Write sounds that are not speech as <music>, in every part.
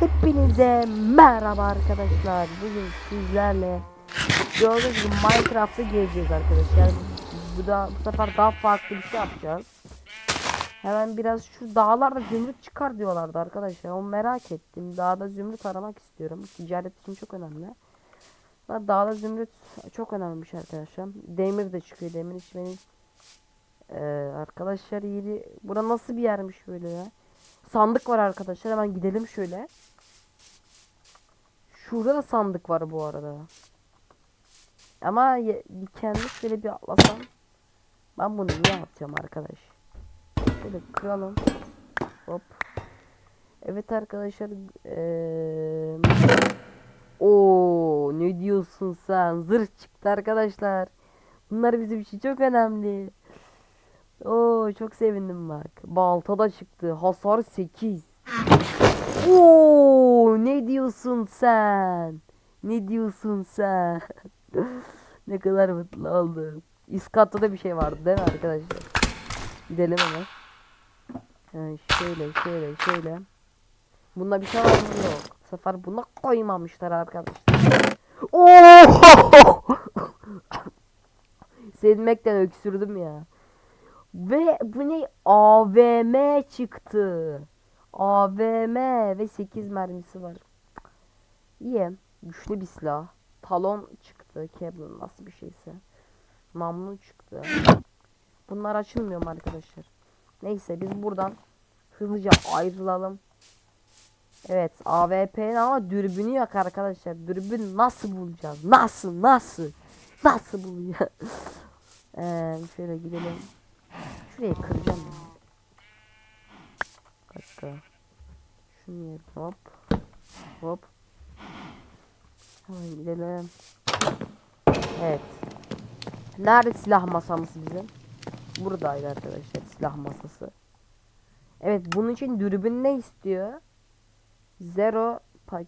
Hepinize merhaba arkadaşlar. Bugün sizlerle gördüğünüz gibi Minecraft'a gireceğiz arkadaşlar. Bu da bu sefer daha farklı bir şey yapacağız. Hemen biraz şu dağlarda zümrüt çıkar diyorlardı arkadaşlar. Onu merak ettim. Dağda zümrüt aramak istiyorum. Ticaret için çok önemli. Dağda zümrüt çok önemliymiş arkadaşlar. Demir de çıkıyor. Demir hiç benim ee, arkadaşlar yeri bura nasıl bir yermiş böyle ya? Sandık var arkadaşlar. Hemen gidelim şöyle. Şurada da sandık var bu arada. Ama dikenli şöyle bir atlasam. Ben bunu niye atıyorum arkadaş? Şöyle kıralım. Hop. Evet arkadaşlar. Eee Oo ne diyorsun sen? Zırh çıktı arkadaşlar. Bunlar bizim için çok önemli. Oo çok sevindim bak. Balta da çıktı. Hasar 8. Oo ne diyorsun sen? Ne diyorsun sen? <laughs> ne kadar mutlu oldum. Üst katta da bir şey vardı değil mi arkadaşlar? Gidelim hemen. Ha, şöyle şöyle şöyle. Bunda bir şey var mı? Yok. Sefer buna koymamışlar arkadaşlar. Oo! <laughs> Sevmekten öksürdüm ya. Ve bu ne? AVM çıktı. AVM ve 8 mermisi var. İyi. Güçlü bir silah. Talon çıktı. Kevlar nasıl bir şeyse. Namlu çıktı. Bunlar açılmıyor mu arkadaşlar? Neyse biz buradan hızlıca ayrılalım. Evet AWP'nin ama dürbünü yok arkadaşlar. Dürbün nasıl bulacağız? Nasıl? Nasıl? Nasıl bulacağız? <laughs> Ee, şöyle gidelim. Şurayı kıracağım ya. Dakika. Şunu hop. Hop. Hemen gidelim. Evet. Nerede silah masamız bizim? Buradaydı arkadaşlar silah masası. Evet bunun için dürbün ne istiyor? Zero pa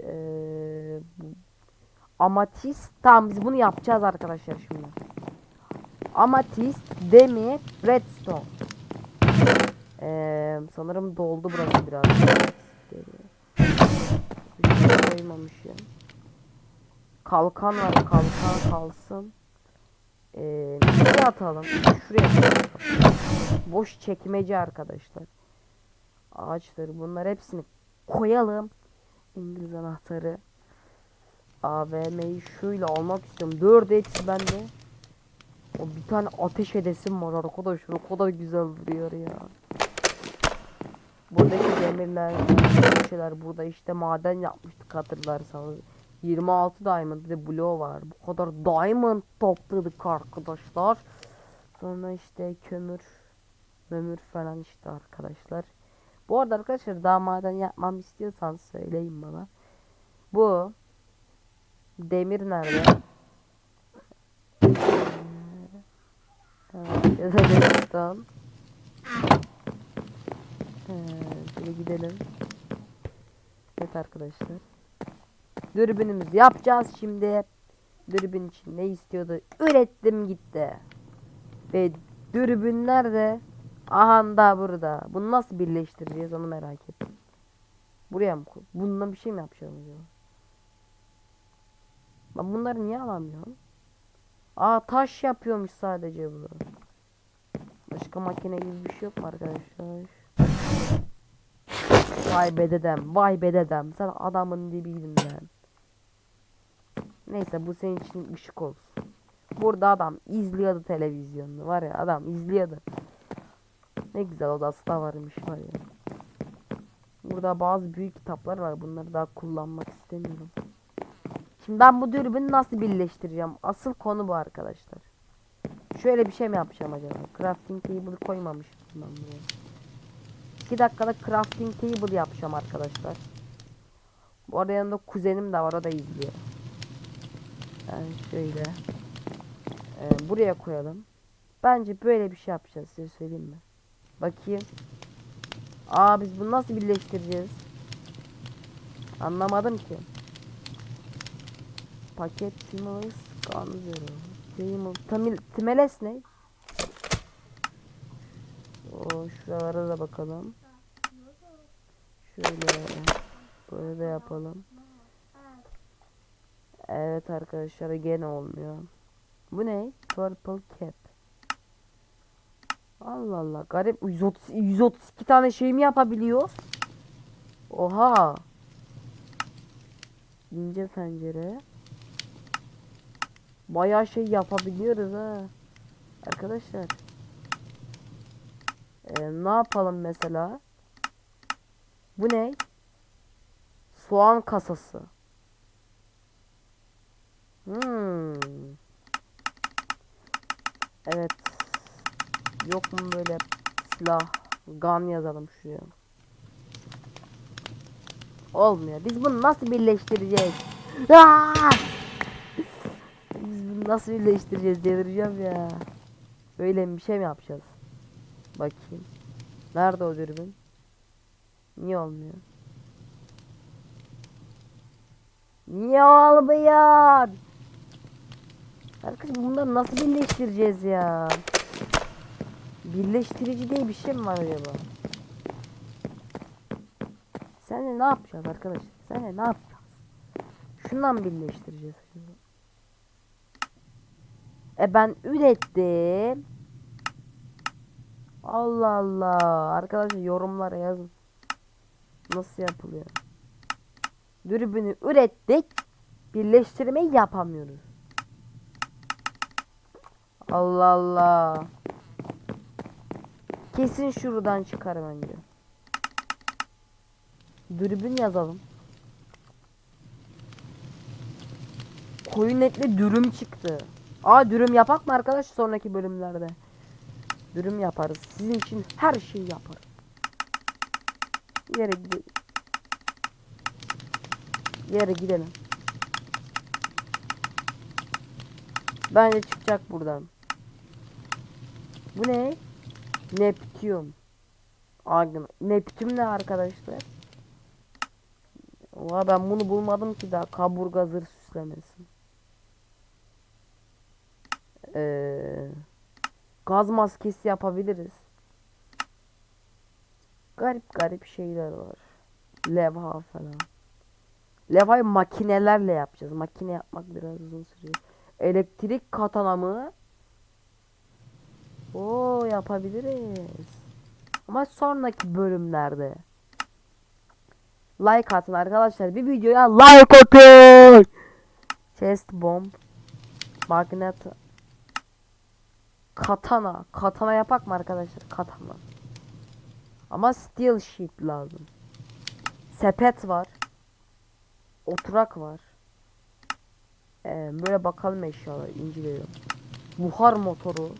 eee, bu- amatist. Tamam biz bunu yapacağız arkadaşlar şimdi. Amatist, demir, redstone. Eee, sanırım doldu burası biraz. Bir koymamışım. Kalkan var. Kalkan kalsın. Eee nereye atalım? Şuraya atalım. Boş çekmece arkadaşlar. Ağaçları bunlar hepsini koyalım. İngiliz anahtarı. AVM'yi şöyle almak istiyorum. 4 eksi bende. O bir tane ateş edesim var arkadaşlar. O kadar güzel duruyor ya. Buradaki demirler, şeyler burada işte maden yapmıştık hatırlarsanız. 26 diamond bir de bloğu var. Bu kadar diamond topladık arkadaşlar. Sonra işte kömür, mömür falan işte arkadaşlar. Bu arada arkadaşlar daha maden yapmam istiyorsanız söyleyin bana. Bu demir nerede? Evet, ya da. Ee, şöyle gidelim. Evet arkadaşlar. Dürbünümüzü yapacağız şimdi. Dürbün için ne istiyordu? Ürettim gitti. Ve dürbün nerede? Aha da burada. Bunu nasıl birleştireceğiz onu merak ettim. Buraya mı koy? Bununla bir şey mi yapacağım acaba? Ben bunları niye alamıyorum? Aa taş yapıyormuş sadece bu. Başka makine gibi bir şey yok mu arkadaşlar? Vay be dedem, vay be dedem. Sen adamın dibiydin ben. Neyse bu senin için ışık olsun. Burada adam izliyordu televizyonunu. Var ya adam izliyordu. Ne güzel odası da varmış var ya. Burada bazı büyük kitaplar var. Bunları daha kullanmak istemiyorum. Şimdi ben bu dürbünü nasıl birleştireceğim? Asıl konu bu arkadaşlar. Şöyle bir şey mi yapacağım acaba? Crafting table koymamıştım ben buraya. 2 dakikada crafting table yapacağım arkadaşlar. Bu arada yanında kuzenim de var o da izliyor. Yani şöyle. Ee, buraya koyalım. Bence böyle bir şey yapacağız size söyleyeyim mi? Bakayım. Aa biz bunu nasıl birleştireceğiz? Anlamadım ki. Paket Timos Gunzero. Timos Tamil Timeles ne? O şuralara da bakalım. Şöyle. yapalım. Evet arkadaşlar gene olmuyor. Bu ne? Purple cap. Allah Allah garip 130, 132 tane şey mi yapabiliyoruz? Oha. İnce pencere. Bayağı şey yapabiliyoruz ha. Arkadaşlar. Ee, ne yapalım mesela? Bu ne? Soğan kasası. Hmm. Evet. Yok mu böyle silah? Gun yazalım şuraya. Olmuyor. Biz bunu nasıl birleştireceğiz? Aa! Biz bunu nasıl birleştireceğiz delireceğim ya. Böyle bir şey mi yapacağız? Bakayım. Nerede o dürbün? Niye olmuyor? Niye olmuyor? Arkadaş bunları nasıl birleştireceğiz ya? Birleştirici diye bir şey mi var acaba? Sen ne yapacağız arkadaş? Sen ne yapacağız? Şundan birleştireceğiz acaba? E ben ürettim. Allah Allah. Arkadaşlar yorumlara yazın. Nasıl yapılıyor? Dürbünü ürettik. Birleştirmeyi yapamıyoruz. Allah Allah. Kesin şuradan çıkar bence. Dürbün yazalım. Koyun etli dürüm çıktı. Aa dürüm yapak mı arkadaş sonraki bölümlerde? Dürüm yaparız. Sizin için her şeyi yaparız. Yere gidelim. Yere gidelim. Bence çıkacak buradan. Bu ne? Neptüum. Agn. Neptüm ne arkadaşlar? Oha ben bunu bulmadım ki daha kaburga zırh süslemesi. Ee, gaz maskesi yapabiliriz. Garip garip şeyler var. Levha falan. Levhayı makinelerle yapacağız. Makine yapmak biraz uzun sürüyor. Elektrik katana mı? Oo yapabiliriz. Ama sonraki bölümlerde. Like atın arkadaşlar. Bir videoya like atın. Chest bomb. Magnet. Katana. Katana yapak mı arkadaşlar? Katana. Ama steel sheet lazım. Sepet var. Oturak var. Ee, böyle bakalım eşyalar inceleyelim. Buhar motoru.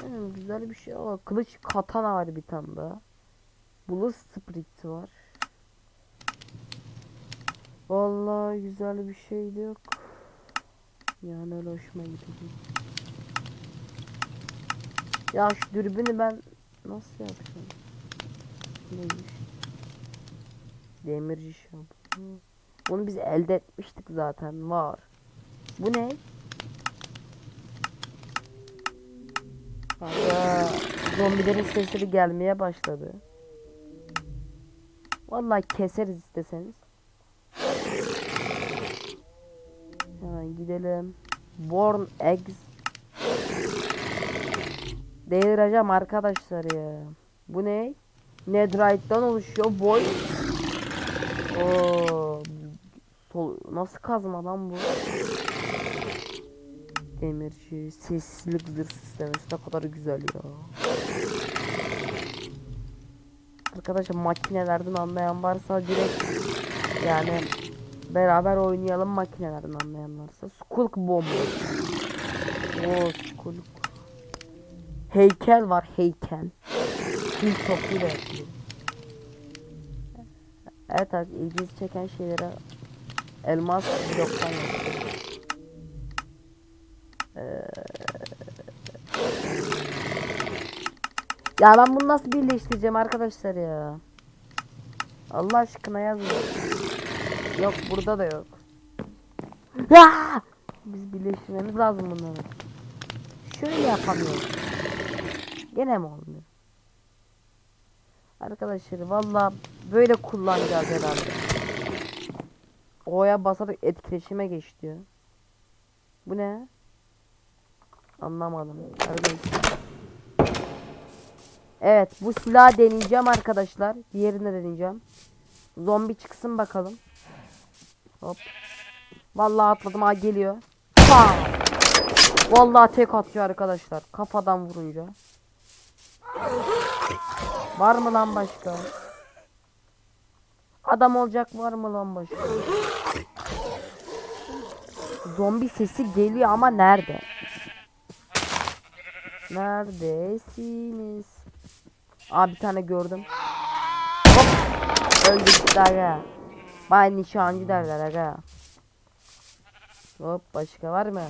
Hmm, güzel bir şey var. Kılıç katana var bir tane daha. Bulus sprit var. Vallahi güzel bir şey yok. Yani öyle hoşuma gidiyor. Ya şu dürbünü ben nasıl yapacağım? Neymiş? Demirci şampu. Bunu biz elde etmiştik zaten var. Bu ne? Kanka zombilerin sesleri gelmeye başladı. Vallahi keseriz isteseniz. Hemen gidelim. Born eggs. Delireceğim arkadaşlar ya. Bu ne? Netherite'dan oluşuyor. Boy. Oo. Nasıl kazma lan bu? Demirci, seslilik zırh sistemesi ne kadar güzel ya. Arkadaşlar makinelerden anlayan varsa direkt yani beraber oynayalım makinelerden anlayan varsa. Skulk bomba. Oo skulk. Heykel var heykel. Fil topuyla. Evet abi ilginizi çeken şeylere elmas bloktan. Ee, Ya ben bunu nasıl birleştireceğim arkadaşlar ya? Allah aşkına yazın. Yok burada da yok. Biz birleştirmemiz lazım bunları. Şöyle yapamıyorum. Gene mi olmuyor? Arkadaşlar valla böyle kullanacağız herhalde. O'ya basarak etkileşime geç diyor. Bu ne? Anlamadım. Arkadaşlar. Evet bu silahı deneyeceğim arkadaşlar. Diğerini de deneyeceğim. Zombi çıksın bakalım. Hop. Vallahi atladım ha geliyor. Bam! Vallahi tek atıyor arkadaşlar. Kafadan vurunca. Var mı lan başka? Adam olacak var mı lan başka? Zombi sesi geliyor ama nerede? Neredesiniz? Aa bir tane gördüm. Hop. Öldü gitti aga. Bay nişancı derler aga. Hop başka var mı?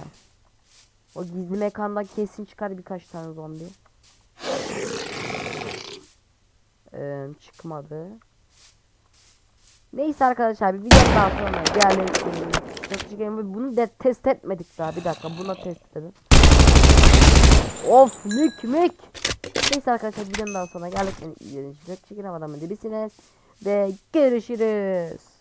O gizli mekandan kesin çıkar birkaç tane zombi. Ee, çıkmadı. Neyse arkadaşlar bir video daha sonra diğerleri Çok Bunu de test etmedik daha bir dakika buna test edelim. Of mük mük. Neyse arkadaşlar videonun daha sonra geldik. Yani, çekin havadan dibisiniz. Ve görüşürüz.